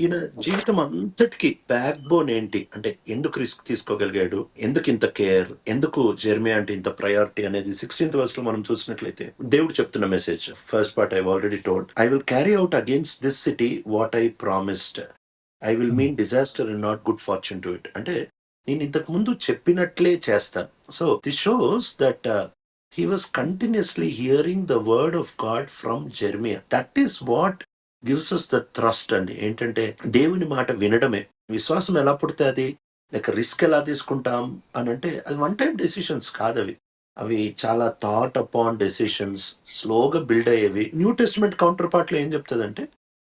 ఈయన జీవితం అంతటికి బ్యాక్ బోన్ ఏంటి? అంటే ఎందుకు రిస్క్ తీసుకోగలిగాడు? ఎందుకు ఇంత కేర్ ఎందుకు జెర్మియా అంటే ఇంత ప్రయారిటీ అనేది సిక్స్టీన్త్ వర్స్లో మనం చూసినట్లయితే దేవుడు చెప్తున్న message first part I already told I will carry out against this city what I promised I will mean disaster and not good fortune to it అంటే నేను ఇంతకు ముందు చెప్పినట్లే చేస్తాను. So this shows that he was continuously hearing the word of God from Jeremiah that is what gives us the trust అండి. ఏంటంటే దేవుని మాట వినడమే. విశ్వాసం ఎలా పుడుతుంది లేక రిస్క్ ఎలా తీసుకుంటాం? అని అంటే అది వన్ టైం డెసిషన్స్ కాదు అవి అవి చాలా థాట్ అపాన్ డెసిషన్స్ స్లోగా బిల్డ్ అయ్యేవి. న్యూ టెస్ట్మెంట్ కౌంటర్ పార్ట్లో ఏం చెప్తుందంటే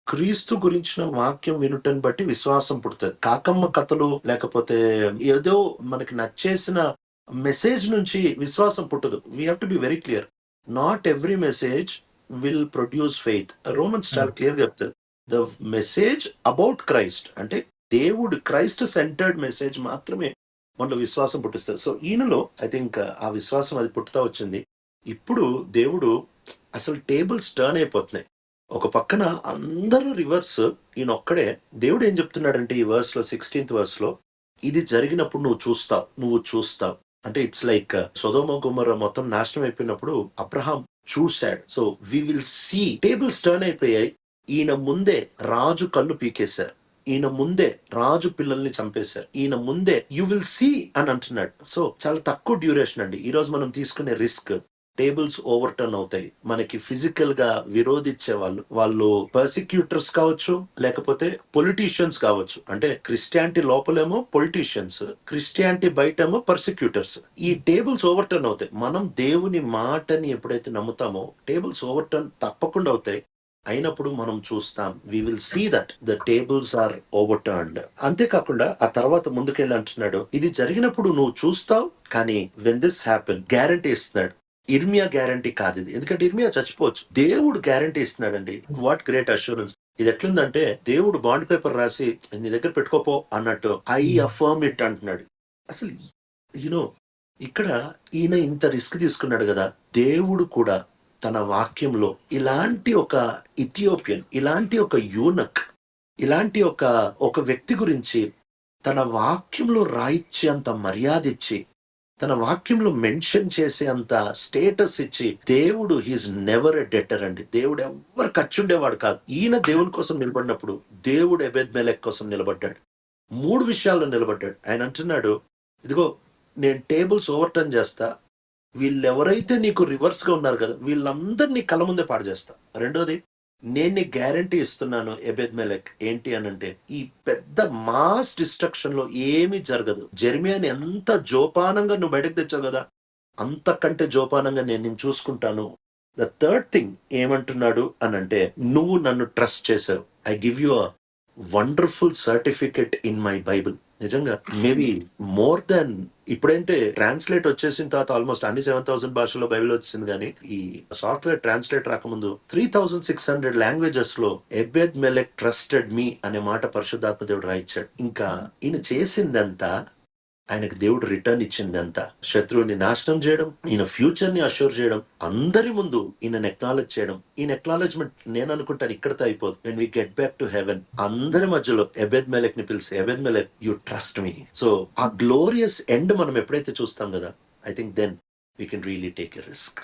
క్రీస్తు గురించిన వాక్యం వినుటని బట్టి విశ్వాసం పుడుతుంది. కాకమ్మ కథలు లేకపోతే ఏదో మనకి నచ్చేసిన మెసేజ్ నుంచి విశ్వాసం పుట్టదు. We have to be very clear not every message will produce faith Romans చాలా క్లియర్ చెప్తుంది ద మెసేజ్ అబౌట్ క్రైస్ట్ అంటే దేవుడు క్రైస్ట్ సెంటర్డ్ మెసేజ్ మాత్రమే మనలో విశ్వాసం పుట్టిస్తారు సో ఈయనలో ఐ థింక్ ఆ విశ్వాసం అది పుట్టుతా వచ్చింది. ఇప్పుడు దేవుడు అసలు టేబుల్స్ టర్న్ అయిపోతున్నాయి. ఒక పక్కన అందరూ రివర్స్ ఈయన ఒక్కడే. దేవుడు ఏం చెప్తున్నాడంటే ఈ వర్స్లో సిక్స్టీన్త్ వర్స్లో ఇది జరిగినప్పుడు నువ్వు చూస్తావు నువ్వు చూస్తావు. అంటే ఇట్స్ లైక్ సొదోమ గుమ్మర మొత్తం నాశనం అయిపోయినప్పుడు అబ్రహాం చూశాడు so we will see tables turn అయిపోయాయి ఈయన ముందే రాజు కళ్ళు పీకేశారు. ఈయన ముందే రాజు పిల్లల్ని చంపేశారు. ఈయన ముందే యు విల్ సీ అని అంటున్నాడు. సో చాలా తక్కువ డ్యూరేషన్ అండి. ఈ రోజు మనం తీసుకునే రిస్క్ టేబుల్స్ ఓవర్ టర్న్ అవుతాయి. మనకి ఫిజికల్గా విరోధించే వాళ్ళు వాళ్ళు పర్సిక్యూటర్స్ కావచ్చు లేకపోతే పొలిటీషియన్స్ కావచ్చు. అంటే క్రిస్టియానిటీ లోపలేమో పొలిటీషియన్స్ క్రిస్టియానిటీ బయటేమో పర్సిక్యూటర్స్ ఈ టేబుల్స్ ఓవర్ టర్న్ అవుతాయి. మనం దేవుని మాటని ఎప్పుడైతే నమ్ముతామో టేబుల్స్ ఓవర్ టర్న్ తప్పకుండా అవుతాయి. అయినప్పుడు మనం చూస్తాం we will see that the tables are over turned అంతేకాకుండా ఆ తర్వాత ముందుకెళ్ళి అంటున్నాడు ఇది జరిగినప్పుడు నువ్వు చూస్తావు కానీ వెన్ దిస్ హ్యాపెన్ గ్యారంటీ ఇస్తున్నాడు. ఇర్మియా గ్యారంటీ కాదు ఇది. ఎందుకంటే ఇర్మియా చచ్చిపోవచ్చు. దేవుడు గ్యారంటీ ఇస్తున్నాడండి. వాట్ గ్రేట్ అష్యూరెన్స్ ఇది ఎట్లుందంటే దేవుడు బాండ్ పేపర్ రాసి నీ దగ్గర పెట్టుకోపో అన్నట్టు ఐ అఫర్మ్ ఇట్ అంటున్నాడు. అసలు యునో ఇక్కడ ఈయన ఇంత రిస్క్ తీసుకున్నాడు కదా. దేవుడు కూడా తన వాక్యంలో ఇలాంటి ఒక ఇథియోపియన్ ఇలాంటి ఒక యూనక్ ఇలాంటి ఒక ఒక వ్యక్తి గురించి తన వాక్యంలో రాయిచ్చే అంత మర్యాద ఇచ్చి తన వాక్యంలో మెన్షన్ చేసే అంత స్టేటస్ ఇచ్చి దేవుడు హీస్ నెవర్ ఎ డెటర్ అండి. దేవుడు ఎవరు ఖర్చుండేవాడు కాదు. ఈయన దేవుని కోసం నిలబడినప్పుడు దేవుడు ఎబెద్ మెలెక్ కోసం నిలబడ్డాడు. మూడు విషయాల్లో నిలబడ్డాడు. ఆయన అంటున్నాడు ఇదిగో నేను టేబుల్స్ ఓవర్ టర్న్ చేస్తా. వీళ్ళెవరైతే నీకు రివర్స్గా ఉన్నారు కదా వీళ్ళందరినీ కళ్ళ ముందే పాడు చేస్తా. రెండోది నేను గ్యారంటీ ఇస్తున్నాను ఎబెద్ మెలక్ ఏంటి అని అంటే ఈ పెద్ద మాస్ డిస్ట్రక్షన్లో ఏమీ జరగదు. జెర్మియాని ఎంత జోపానంగా నువ్వు బయటకు తెచ్చావు కదా అంతకంటే జోపానంగా నేను నేను చూసుకుంటాను. ద థర్డ్ థింగ్ ఏమంటున్నాడు అని అంటే నువ్వు నన్ను ట్రస్ట్ చేసావు. I give you a wonderful certificate in my Bible నిజంగా. మేబీ మోర్ దెన్ ఇప్పుడంటే ట్రాన్స్లేట్ వచ్చేసిన తర్వాత ఆల్మోస్ట్ అన్ని సెవెన్ థౌసండ్ భాషల్లో బైబిల్ వచ్చింది కానీ ఈ సాఫ్ట్వేర్ ట్రాన్స్లేట్ రాకముందు త్రీ థౌసండ్ సిక్స్ హండ్రెడ్ లాంగ్వేజెస్లో ఎబెద్ మెలెక్ ట్రస్టెడ్ మీ అనే మాట పరిశుద్ధాత్మ దేవుడు రాయించాడు ఇంకా ఈయన చేసిందంతా ఆయనకు దేవుడు రిటర్న్ ఇచ్చిందంతా. శత్రువుని నాశనం చేయడం ఈయన ఫ్యూచర్ని అష్యూర్ చేయడం అందరి ముందు ఈయన ఎక్నాలెడ్జ్ చేయడం. ఈయన ఎక్నాలెడ్జ్మెంట్ నేను అనుకుంటాను ఇక్కడతో అయిపోదు. When we get back to heaven అందరి మధ్యలో ఎబెద్ మెలక్ని పిలిచి Ebed Melech you trust me so ఆ గ్లోరియస్ ఎండ్ మనం ఎప్పుడైతే చూస్తాం కదా I think then we can really take a risk